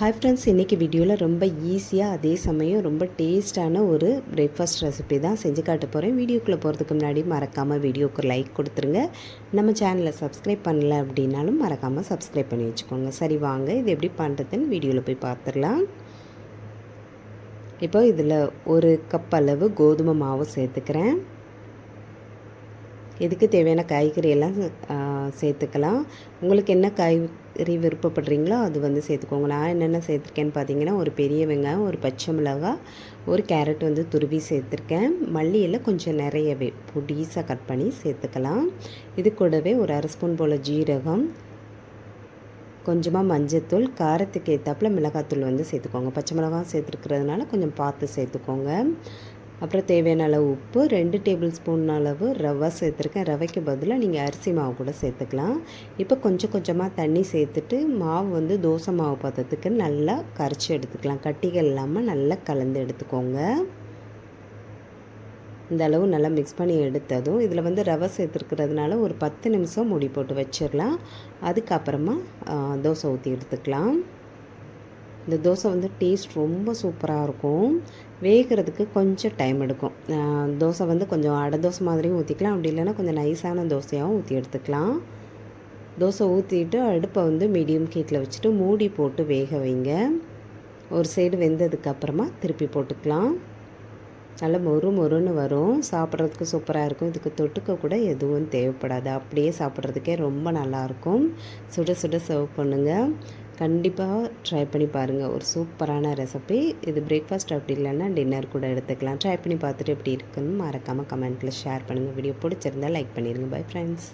Hi friends இன்றைக்கி வீடியோவில் ரொம்ப ஈஸியாக அதே சமயம் ரொம்ப டேஸ்டான ஒரு பிரேக்ஃபாஸ்ட் ரெசிபி தான் செஞ்சு காட்ட போகிறேன் வீடியோக்குள்ளே போகிறதுக்கு முன்னாடி மறக்காமல் வீடியோக்கு லைக் கொடுத்துருங்க. நம்ம சேனலை சப்ஸ்கிரைப் பண்ணல அப்படின்னாலும் மறக்காமல் சப்ஸ்கிரைப் பண்ணி வச்சுக்கோங்க. சரி வாங்க. இது எப்படி பண்ணுறதுன்னு வீடியோவில் போய் பார்த்துடலாம். இப்போ இதில் ஒரு கப் அளவு கோதுமை மாவு சேர்த்துக்கிறேன். இதுக்கு தேவையான காய்கறி எல்லாம் சேர்த்துக்கலாம். உங்களுக்கு என்ன காய்கறி விருப்பப்படுறீங்களோ அது வந்து சேர்த்துக்கோங்க. நான் என்னென்ன சேர்த்துருக்கேன்னு பார்த்தீங்கன்னா ஒரு பெரிய வெங்காயம் ஒரு பச்சை மிளகாய் ஒரு கேரட் வந்து துருவி சேர்த்துருக்கேன். மல்லியில் கொஞ்சம் நிறையவே பொடிசாக கட் பண்ணி சேர்த்துக்கலாம். இது கூடவே ஒரு அரை ஸ்பூன் போல் ஜீரகம் கொஞ்சமாக மஞ்சத்தூள் காரத்துக்கு ஏற்றாப்புல மிளகாத்தூள் வந்து சேர்த்துக்கோங்க. பச்சை மிளகாய் சேர்த்துருக்கிறதுனால கொஞ்சம் பார்த்து சேர்த்துக்கோங்க. அப்புறம் தேவையான அளவு உப்பு ரெண்டு டேபிள் ஸ்பூன் அளவு ரவை சேர்த்துருக்கேன். ரவைக்கு பதிலாக நீங்கள் அரிசி மாவு கூட சேர்த்துக்கலாம். இப்போ கொஞ்சம் கொஞ்சமாக தண்ணி சேர்த்துட்டு மாவு வந்து தோசை மாவு பதத்துக்கு நல்லா கரைச்சி எடுத்துக்கலாம். கட்டிகள் இல்லாமல் நல்லா கலந்து எடுத்துக்கோங்க. இந்த அளவு நல்லா மிக்ஸ் பண்ணி எடுத்ததும் இதில் வந்து ரவை சேர்த்துருக்கிறதுனால ஒரு பத்து நிமிஷம் மூடி போட்டு வச்சிடலாம் அதுக்கப்புறமா தோசை ஊற்றி எடுத்துக்கலாம். இந்த தோசை வந்து டேஸ்ட் ரொம்ப சூப்பராக இருக்கும். வேகிறதுக்கு கொஞ்சம் டைம் எடுக்கும். தோசை வந்து கொஞ்சம் அடை தோசை மாதிரியும் ஊற்றிக்கலாம் அப்படி இல்லைன்னா கொஞ்சம் நைஸான தோசையாகவும் ஊற்றி எடுத்துக்கலாம். தோசை ஊற்றிட்டு அடுப்பை வந்து மீடியம் ஹீட்டில் வச்சுட்டு மூடி போட்டு வேக வைங்க. ஒரு சைடு வெந்ததுக்கப்புறமா திருப்பி போட்டுக்கலாம். நல்லா மொறு மொறுன்னு வரும். சாப்பிட்றதுக்கு சூப்பராக இருக்கும். இதுக்கு தொட்டுக்க கூட எதுவும் தேவைப்படாது. அப்படியே சாப்பிட்றதுக்கே ரொம்ப நல்லாயிருக்கும் சுட சுட சர்வ் பண்ணுங்கள் கண்டிப்பாக ட்ரை பண்ணி பாருங்கள் ஒரு சூப்பரான ரெசிபி இது பிரேக்ஃபாஸ்ட் அப்படி இல்லைன்னா டின்னர் கூட எடுத்துக்கலாம். ட்ரை பண்ணி பார்த்துட்டு எப்படி இருக்குன்னு மறக்காமல் கமெண்ட்டில் ஷேர் பண்ணுங்கள் வீடியோ பிடிச்சிருந்தா லைக் பண்ணிடுங்க பை ஃப்ரெண்ட்ஸ்